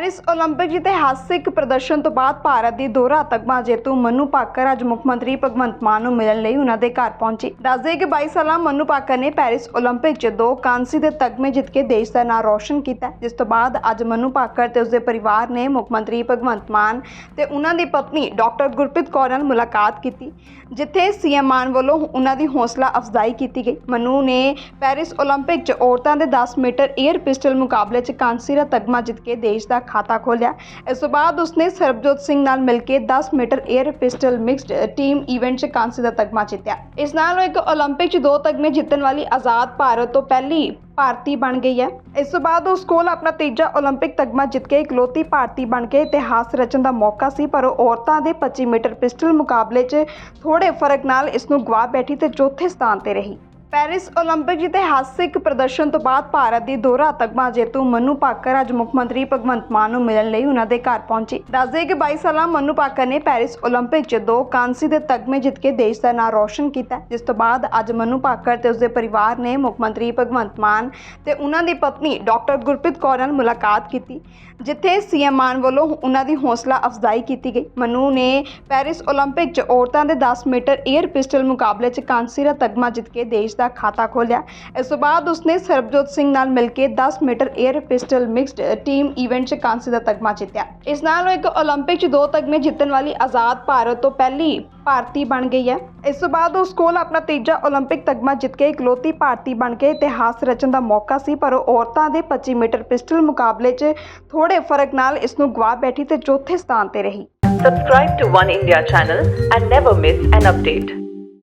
Paris 올림픽 ਇਤਿਹਾਸਿਕ ਪ੍ਰਦਰਸ਼ਨ ਤੋਂ ਬਾਅਦ ਭਾਰਤ ਦੀ ਦੋਹਰਾ ਤਗਮਾ ਜੇਤੂ ਮਨੂ ਪਾਕਰ ਅੱਜ ਮੁੱਖ ਮੰਤਰੀ ਭਗਵੰਤ ਮਾਨ ਨੂੰ ਮਿਲਣ ਲਈ ਉਹਨਾਂ ਦੇ ਘਰ ਪਹੁੰਚੀ। ਦੱਸਦੇ ਕਿ 22 ਸਾਲਾਂ ਮਨੂ ਪਾਕਰ ਨੇ ਪੈਰਿਸ 올림픽 'ਚ ਦੋ ਕਾਂਸੀ ਦੇ ਤਗਮੇ ਜਿੱਤ ਕੇ ਦੇਸ਼ ਦਾ ਨਾਂ ਰੌਸ਼ਨ ਕੀਤਾ ਜਿਸ ਤੋਂ ਬਾਅਦ ਅੱਜ ਮਨੂ ਪਾਕਰ ਤੇ ਉਸਦੇ ਪਰਿਵਾਰ ਨੇ ਮੁੱਖ ਮੰਤਰੀ ਭਗਵੰਤ ਮਾਨ ਤੇ ਉਹਨਾਂ ਦੀ ਪਤਨੀ ਡਾਕਟਰ ਗੁਰਪ੍ਰੀਤ ਕੌਰ ਨਾਲ ਮੁਲਾਕਾਤ ਕੀਤੀ, ਜਿੱਥੇ ਸੀਐਮ ਮਾਨ ਵੱਲੋਂ ਉਹਨਾਂ ਦੀ ਹੌਸਲਾ ਅਫਜ਼ਾਈ ਕੀਤੀ ਗਈ। ਮਨੂ ਨੇ ਪੈਰਿਸ 올림픽 'ਚ ਔਰਤਾਂ ਦੇ 10 ਮੀਟਰ 에ਅਰ ਪਿਸਟਲ ਮੁਕਾਬਲੇ 'ਚ ਕਾਂਸੀ ਦਾ ਤਗਮਾ ਜਿੱਤ ਕੇ ਦੇਸ਼ ਦਾ ਖਾਤਾ ਖੋਲ੍ਹਿਆ ਇਸ ਤੋਂ ਬਾਅਦ ਉਸਨੇ ਸਰਬਜੋਤ ਸਿੰਘ ਨਾਲ ਮਿਲ ਕੇ 10 metre air pistol mixed team event 'ਚ ਕਾਂਸੀ ਦਾ ਤਗਮਾ ਜਿੱਤਿਆ। ਇਸ ਨਾਲ ਉਹ ਇੱਕ 올림픽 'ਚ ਦੋ ਤਗਮੇ ਜਿੱਤਣ ਵਾਲੀ ਆਜ਼ਾਦ ਭਾਰਤ ਤੋਂ ਪਹਿਲੀ ਭਾਰਤੀ ਬਣ ਗਈ ਹੈ। ਇਸ ਤੋਂ ਬਾਅਦ ਉਸ ਕੋਲ ਆਪਣਾ ਤੀਜਾ 올림픽 ਤਗਮਾ ਜਿੱਤ ਕੇ ਇਕਲੌਤੀ ਭਾਰਤੀ ਬਣ ਕੇ ਇਤਿਹਾਸ ਰਚਣ ਦਾ ਮੌਕਾ ਸੀ, ਪਰ ਉਹ ਔਰਤਾਂ ਦੇ 25 ਮੀਟਰ ਪਿਸਟਲ ਮੁਕਾਬਲੇ 'ਚ ਥੋੜੇ ਫ਼ਰਕ ਨਾਲ ਇਸ ਨੂੰ ਗਵਾ ਬੈਠੀ ਤੇ ਚੌਥੇ ਸਥਾਨ ਤੇ ਰਹੀ। ਪੈਰਿਸ 올림픽 ਇਤਿਹਾਸਿਕ ਪ੍ਰਦਰਸ਼ਨ ਤੋਂ ਬਾਅਦ ਭਾਰਤ ਦੀ ਦੋਹਰਾ ਤਗਮਾ ਜੇਤੂ ਮਨੂ ਪਾਕਰ ਅੱਜ ਮੁੱਖ ਮੰਤਰੀ ਭਗਵੰਤ ਮਾਨ ਨੂੰ ਮਿਲਣ ਲਈ ਉਹਨਾਂ ਦੇ ਘਰ ਪਹੁੰਚੀ। ਦੱਸਦੇ ਕਿ 22 ਸਾਲਾ ਮਨੂ ਪਾਕਰ ਨੇ ਪੈਰਿਸ 올림픽 'ਚ ਦੋ ਕਾਂਸੀ ਦੇ ਤਗਮੇ ਜਿੱਤ ਕੇ ਦੇਸ਼ ਦਾ ਨਾਂ ਰੋਸ਼ਨ ਕੀਤਾ ਜਿਸ ਤੋਂ ਬਾਅਦ ਅੱਜ ਮਨੂ ਪਾਕਰ ਤੇ ਉਸਦੇ ਪਰਿਵਾਰ ਨੇ ਮੁੱਖ ਮੰਤਰੀ ਭਗਵੰਤ ਮਾਨ ਤੇ ਉਹਨਾਂ ਦੀ ਪਤਨੀ ਡਾਕਟਰ ਗੁਰਪ੍ਰੀਤ ਕੌਰ ਨਾਲ ਮੁਲਾਕਾਤ ਕੀਤੀ, ਜਿੱਥੇ ਸੀਐਮ ਮਾਨ ਵੱਲੋਂ ਉਹਨਾਂ ਦੀ ਹੌਸਲਾ ਅਫਜ਼ਾਈ ਕੀਤੀ ਗਈ। ਮਨੂ ਨੇ ਪੈਰਿਸ 올림픽 'ਚ ਔਰਤਾਂ ਦੇ 10 ਮੀਟਰ 에ਅਰ ਪਿਸਟਲ ਮੁਕਾਬਲੇ 'ਚ ਕਾਂਸੀ ਦਾ ਤਗਮਾ ਜਿੱਤ ਕੇ ਦੇਸ਼ ਦਾ ਖਾਤਾ ਖੋਲ੍ਹਿਆ ਇਸ ਤੋਂ ਬਾਅਦ ਉਸਨੇ ਸਰਬਜੋਤ ਸਿੰਘ ਨਾਲ ਮਿਲ ਕੇ 10 metre air pistol mixed team event 'ਚ ਕਾਂਸੀ ਦਾ ਤਗਮਾ ਜਿੱਤਿਆ। ਇਸ ਨਾਲ ਉਹ ਇੱਕ 올림픽 'ਚ ਦੋ ਤਗਮੇ ਜਿੱਤਣ ਵਾਲੀ ਆਜ਼ਾਦ ਭਾਰਤ ਤੋਂ ਪਹਿਲੀ ਭਾਰਤੀ ਬਣ ਗਈ ਹੈ। ਇਸ ਤੋਂ ਬਾਅਦ ਉਸ ਕੋਲ ਆਪਣਾ ਤੀਜਾ 올림픽 ਤਗਮਾ ਜਿੱਤ ਕੇ ਇਕਲੌਤੀ ਭਾਰਤੀ ਬਣ ਕੇ ਇਤਿਹਾਸ ਰਚਣ ਦਾ ਮੌਕਾ ਸੀ, ਪਰ ਉਹ ਔਰਤਾਂ ਦੇ 25 ਮੀਟਰ ਪਿਸਟਲ ਮੁਕਾਬਲੇ 'ਚ ਥੋੜੇ ਫ਼ਰਕ ਨਾਲ ਇਸ ਨੂੰ ਗਵਾ ਬੈਠੀ ਤੇ ਚੌਥੇ ਸਥਾਨ ਤੇ ਰਹੀ। Subscribe to One India channel and never miss an update.